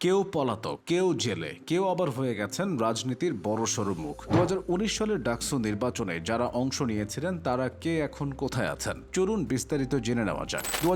কেউ পলাতক, কেউ জেলে, কেউ আবার হয়ে গেছেন রাজনীতির বড় বড়সড় মুখ। দুহাজার উনিশ সালের ডাকসু নির্বাচনে যারা অংশ নিয়েছিলেন, তারা কে এখন কোথায় আছেন? চলুন বিস্তারিত জেনে নেওয়া যাক। দু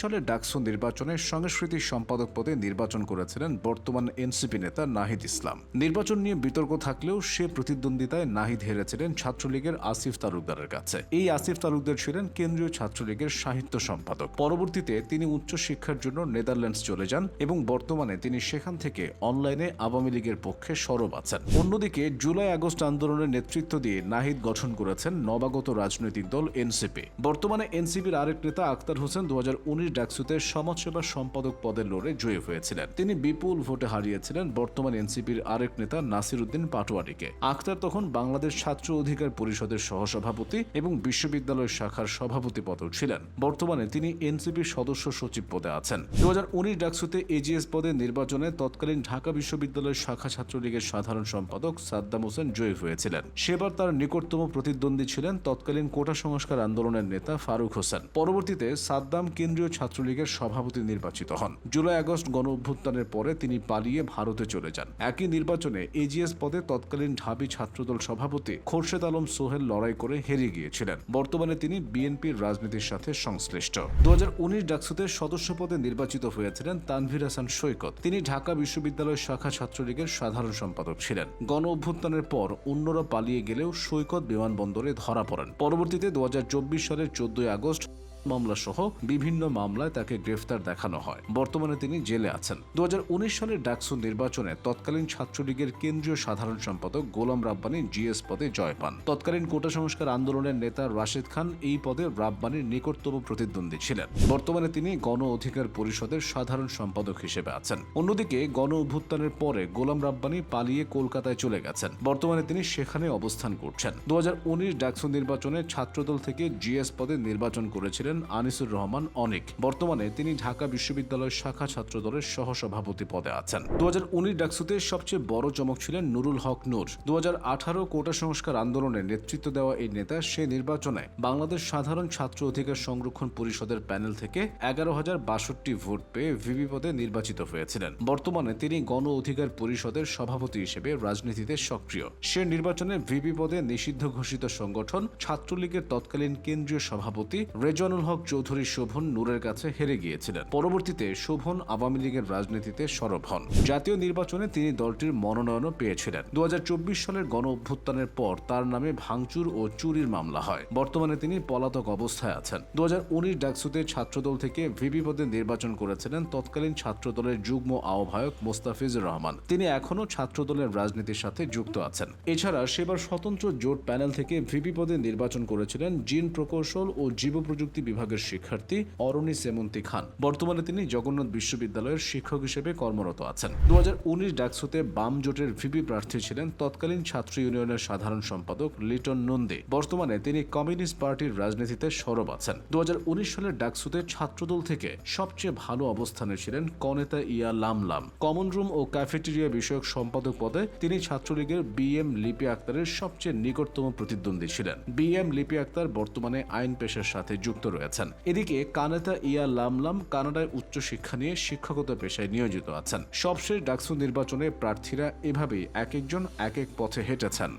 সালের ডাকসু নির্বাচনে সংস্কৃতি সম্পাদক পদে নির্বাচন করেছিলেন বর্তমান এনসিপি নেতা নাহিদ ইসলাম। নির্বাচন নিয়ে বিতর্ক থাকলেও সে প্রতিদ্বন্দ্বিতায় নাহিদ হেরেছিলেন ছাত্রলীগের আসিফ তালুকদারের কাছে। এই আসিফ তালুকদার ছিলেন কেন্দ্রীয় ছাত্রলীগের সাহিত্য সম্পাদক। পরবর্তীতে তিনি উচ্চশিক্ষার জন্য নেদারল্যান্ডস চলে যান এবং বর্তমানে তিনি সেখান থেকে অনলাইনে আওয়ামী লীগের পক্ষে সরব আছেন। অন্যদিকে, জুলাই আগস্ট আন্দোলনের নেতৃত্ব দিয়ে নাহিদ গঠন করেছেন নবাগত রাজনৈতিক দল এনসিপি। বর্তমানে এনসিপির আরেক নেতা আক্তার হোসেন দু হাজার উনিশ ডাকসুতে সমাজসেবা সম্পাদক পদের লড়ে জয়ী হয়েছিলেন। তিনি বিপুল ভোটে হারিয়েছিলেন বর্তমান এনসিপির আরেক নেতা নাসির উদ্দিন পাটোয়ারিকে। আক্তার তখন বাংলাদেশ ছাত্র অধিকার পরিষদের সহসভাপতি এবং বিশ্ববিদ্যালয় শাখার সভাপতি পদেও ছিলেন। বর্তমানে তিনি এনসিপির সদস্য সচিব পদে আছেন। দু হাজার উনিশ ডাকসুতে এজিএস পদে নির্বাচনে তৎকালীন ঢাকা বিশ্ববিদ্যালয়ের শাখা ছাত্রলীগের সাধারণ সম্পাদক সাদ্দাম হোসেন জয়ী হয়েছিলেন। সেবার তার নিকটতম প্রতিদ্বন্দ্বী ছিলেন তৎকালীন কোটা সংস্কার আন্দোলনের নেতা ফারুক হোসেন। পরবর্তীতে সাদ্দাম কেন্দ্রীয় ছাত্রলীগের সভাপতি নির্বাচিত হন। জুলাই আগস্ট গণ অভ্যুত্থানের পরে তিনি পালিয়ে ভারতে চলে যান। একই নির্বাচনে এজিএস পদে তৎকালীন ঢাবি ছাত্রদল সভাপতি খোরশেদ আলম সোহেল লড়াই করে হেরে গিয়েছিলেন। বর্তমানে তিনি বিএনপির রাজনীতির সাথে সংশ্লিষ্ট। দু হাজার উনিশ ডাকসুতে সদস্য পদে নির্বাচিত হয়েছিলেন তানভীর হাসান সৈকত। তিনি ঢাকা বিশ্ববিদ্যালয় শাখা ছাত্রলীগের সাধারণ সম্পাদক ছিলেন। গণ অভ্যুত্থানের পর অন্যরা পালিয়ে গেলেও সৈকত বিমানবন্দরে ধরা পড়েন। পরবর্তীতে দু হাজার চব্বিশ সালের চোদ্দই আগস্ট মামলা সহ বিভিন্ন মামলায় তাকে গ্রেফতার দেখানো হয়। বর্তমানে তিনি জেলে আছেন। দু সালের ডাকসু নির্বাচনে তৎকালীন ছাত্রলীগের কেন্দ্রীয় সাধারণ সম্পাদক গোলাম রাব্বানি জিএস পদে জয় পান। তৎকালীন কোটা সংস্কার আন্দোলনের নেতা রাশেদ খান এই পদে রাব্বানির নিকটতম প্রতিদ্বন্দ্বী ছিলেন। বর্তমানে তিনি গণ অধিকার পরিষদের সাধারণ সম্পাদক হিসেবে আছেন। অন্যদিকে গণ অভ্যুত্থানের পরে গোলাম রাব্বানি পালিয়ে কলকাতায় চলে গেছেন। বর্তমানে তিনি সেখানে অবস্থান করছেন। দু ডাকসু নির্বাচনে ছাত্রদল থেকে জিএস পদে নির্বাচন করেছিলেন আনিসুর রহমান অনেক। বর্তমানে তিনি ঢাকা বিশ্ববিদ্যালয় শাখা ছাত্রদলের সহসভাপতি পদে আছেন। দু হাজার উনিশ ডাকসুতে সবচেয়ে বড় চমক ছিলেন নুরুল হক নূর। দু হাজার কোটা সংস্কার আন্দোলনে নেতৃত্ব দেওয়া এই নেতা সে নির্বাচনে বাংলাদেশ সাধারণ ছাত্র অধিকার সংরক্ষণ পরিষদের প্যানেল থেকে এগারো হাজার বাষট্টি ভোট পেয়ে ভিভি পদে নির্বাচিত হয়েছিলেন। বর্তমানে তিনি গণ অধিকার পরিষদের সভাপতি হিসেবে রাজনীতিতে সক্রিয়। সে নির্বাচনে ভিভি পদে নিষিদ্ধ ঘোষিত সংগঠন ছাত্রলীগের তৎকালীন কেন্দ্রীয় সভাপতি রেজানুল হক চৌধুরী শোভন নূরের কাছে হেরে গিয়েছিলেন। পরবর্তীতে শোভন আওয়ামী লীগের রাজনীতিতে সরব হন। জাতীয় নির্বাচনে তিনি দলটির মনোনয়নও পেয়েছিলেন। দু সালের গণ অভ্যুত্থানের পর তার নামে ভাঙচুর ও চুরির মামলা হয়। বর্তমানে তিনি পলাতক অবস্থায় আছেন। দু ডাকসুতে ছাত্রদল থেকে ভিপি পদে নির্বাচন করেছিলেন তৎকালীন ছাত্রদলের যুগ্ম আহ্বায়ক মোস্তাফিজুর রহমান। তিনি এখনও ছাত্রদলের রাজনীতির সাথে যুক্ত আছেন। এছাড়া সেবার স্বতন্ত্র জোট প্যানেল থেকে ভিপি পদে নির্বাচন করেছিলেন জিন প্রকৌশল ও জীব প্রযুক্তি বিভাগের শিক্ষার্থী অরণি সেমন্তি খান। বর্তমানে তিনি জগন্নাথ বিশ্ববিদ্যালয়ের শিক্ষক হিসেবে কর্মরত আছেন। দু ডাকসুতে বাম জোটের ভিপি প্রার্থী ছিলেন তৎকালীন ছাত্র ইউনিয়নের সাধারণ সম্পাদক লিটন নন্দী। বর্তমানে তিনি কমিউনিস্ট পার্টির রাজনীতিতে সরব আছেন। দু সালের ডাকসুতে ছাত্রদল থেকে সবচেয়ে ভালো অবস্থানে ছিলেন কনেতা ইয়া লামলাম কমন রুম ও ক্যাফেটেরিয়া বিষয়ক সম্পাদক পদে তিনি ছাত্রলীগের বি এম লিপি আক্তারের সবচেয়ে নিকটতম প্রতিদ্বন্দ্বী ছিলেন। বি এম লিপি আক্তার বর্তমানে আইন পেশার সাথে যুক্ত রয়েছেন। এদিকে কানেতা ইয়া লামলাম কানাডায় উচ্চশিক্ষা নিয়ে শিক্ষকতা পেশায় নিয়োজিত আছেন। সবশেষ ডাকসু নির্বাচনে প্রার্থীরা এভাবেই এক একজন এক এক পথে হেঁটেছেন।